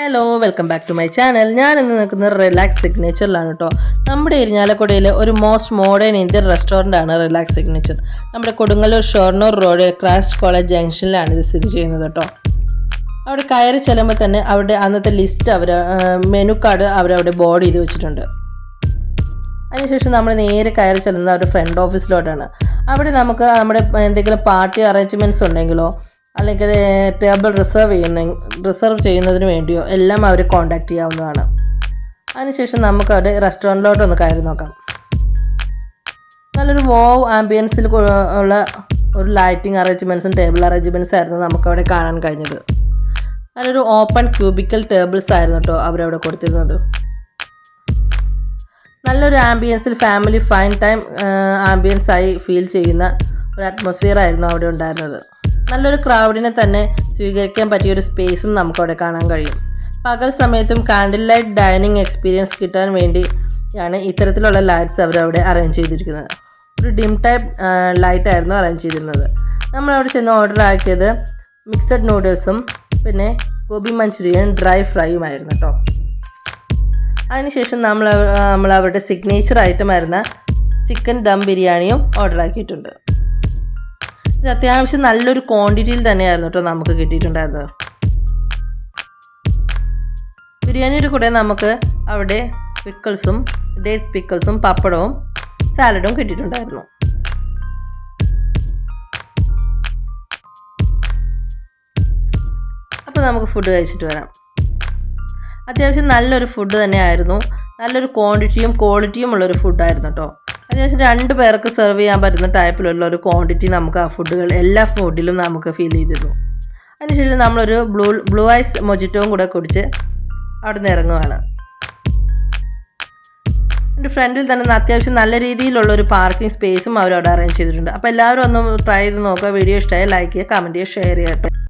Hello welcome back to my channel ഞാൻ ഇന്ന് നിൽക്കുന്നത് റിലാക്സ് സിഗ്നേച്ചറിലാണ് കേട്ടോ നമ്മുടെ ഇരിഞ്ഞാലക്കുടയിലെ ഒരു മോസ്റ്റ് മോഡേൺ ഇന്ത്യൻ റെസ്റ്റോറന്റ് ആണ് റിലാക്സ് സിഗ്നേച്ചർ നമ്മുടെ Kodungallur Shoranur road Christ college ജംഗ്ഷനിലാണ് ഇത് സ്ഥിതി ചെയ്യുന്നത് കേട്ടോ അവിടെ കയറി ചെല്ലുമ്പോൾ തന്നെ അവിടെ അന്നത്തെ ലിസ്റ്റ് അവർ മെനു കാർഡ് അവരവിടെ ബോർഡ് ചെയ്ത് വെച്ചിട്ടുണ്ട്. അതിനുശേഷം നമ്മൾ നേരെ കയറി ചെല്ലുന്നത് അവരുടെ ഫ്രണ്ട് ഓഫീസിലോട്ടാണ് അവിടെ നമുക്ക് നമ്മുടെ എന്തെങ്കിലും പാർട്ടി അറേഞ്ച്മെന്റ്സ് ഉണ്ടെങ്കിലോ അല്ലെങ്കിൽ ടേബിൾ റിസർവ് ചെയ്യുന്ന റിസർവ് ചെയ്യുന്നതിന് വേണ്ടിയോ എല്ലാം അവർ കോൺടാക്റ്റ് ചെയ്യാവുന്നതാണ്. അതിനുശേഷം നമുക്ക് അവിടെ റെസ്റ്റോറന്റിലോട്ടൊന്ന് കയറി നോക്കാം. നല്ലൊരു വോവ് ആംബിയൻസിൽ ഉള്ള ഒരു ലൈറ്റിംഗ് അറേഞ്ച്മെന്റ്സും ടേബിൾ അറേഞ്ച്മെന്റ്സ് ആയിരുന്നു നമുക്കവിടെ കാണാൻ കഴിഞ്ഞത്. നല്ലൊരു ഓപ്പൺ ക്യൂബിക്കൽ ടേബിൾസ് ആയിരുന്നു കേട്ടോ അവരവിടെ കൊടുത്തിരുന്നത്. നല്ലൊരു ആംബിയൻസിൽ ഫാമിലി ഫൈൻ ടൈം ആംബിയൻസ് ആയി ഫീൽ ചെയ്യുന്ന ഒരു അറ്റ്മോസ്ഫിയർ ആയിരുന്നു അവിടെ ഉണ്ടായിരുന്നത്. നല്ലൊരു ക്രൗഡിനെ തന്നെ സ്വീകരിക്കാൻ പറ്റിയ ഒരു സ്പേസും നമുക്കവിടെ കാണാൻ കഴിയും. പകൽ സമയത്തും കാൻഡിൽ ലൈറ്റ് ഡൈനിങ് എക്സ്പീരിയൻസ് കിട്ടാൻ വേണ്ടിയാണ് ഇത്തരത്തിലുള്ള ലൈറ്റ്സ് അവരവിടെ അറേഞ്ച് ചെയ്തിരിക്കുന്നത്. ഒരു ഡിം ടൈപ്പ് ലൈറ്റ് ആയിരുന്നു അറേഞ്ച് ചെയ്തിരുന്നത്. നമ്മൾ അവിടെ ചെന്ന് ഓർഡർ ആക്കിയത് മിക്സഡ് നൂഡിൽസും പിന്നെ ഗോബി മഞ്ചൂരിയൻ ഡ്രൈ ഫ്രൈയും ആയിരുന്നു കേട്ടോ അതിനുശേഷം നമ്മൾ നമ്മൾ അവരുടെ സിഗ്നേച്ചർ ഐറ്റമായിരുന്ന ചിക്കൻ ദം ബിരിയാണിയും ഓർഡർ ആക്കിയിട്ടുണ്ട്. ഇത് അത്യാവശ്യം നല്ലൊരു ക്വാണ്ടിറ്റിയിൽ തന്നെയായിരുന്നു കേട്ടോ നമുക്ക് കിട്ടിയിട്ടുണ്ടായിരുന്നത്. ബിരിയാണിയുടെ കൂടെ നമുക്ക് അവിടെ പിക്കിൾസും ഡേറ്റ്സ് പിക്കിൾസും പപ്പടവും സാലഡും കിട്ടിയിട്ടുണ്ടായിരുന്നു. അപ്പോൾ നമുക്ക് ഫുഡ് കഴിച്ചിട്ട് വരാം. അത്യാവശ്യം നല്ലൊരു ഫുഡ് തന്നെയായിരുന്നു. നല്ലൊരു ക്വാണ്ടിറ്റിയും ക്വാളിറ്റിയും ഉള്ളൊരു ഫുഡായിരുന്നു കേട്ടോ. അത്യാവശ്യം രണ്ട് പേർക്ക് സെർവ് ചെയ്യാൻ പറ്റുന്ന ടൈപ്പിലുള്ള ഒരു ക്വാണ്ടിറ്റി നമുക്ക് ആ ഫുഡുകൾ എല്ലാ ഫുഡിലും നമുക്ക് ഫീൽ ചെയ്തിരുന്നു. അതിനുശേഷം നമ്മളൊരു ബ്ലൂ ബ്ലൂ ഐസ് മൊജിറ്റവും കൂടെ കുടിച്ച് അവിടെ നിന്ന് ഇറങ്ങുവാണ്. എന്റെ ഫ്രണ്ടിൽ തന്നെ അത്യാവശ്യം നല്ല രീതിയിലുള്ള ഒരു പാർക്കിംഗ് സ്പേസും അവരവിടെ അറേഞ്ച് ചെയ്തിട്ടുണ്ട്. അപ്പോൾ എല്ലാവരും ഒന്ന് ട്രൈ ചെയ്ത് നോക്കുക. വീഡിയോ ഇഷ്ടമായി ലൈക്ക് ചെയ്യുക കമന്റ് ചെയ്യുക ഷെയർ ചെയ്യട്ടെ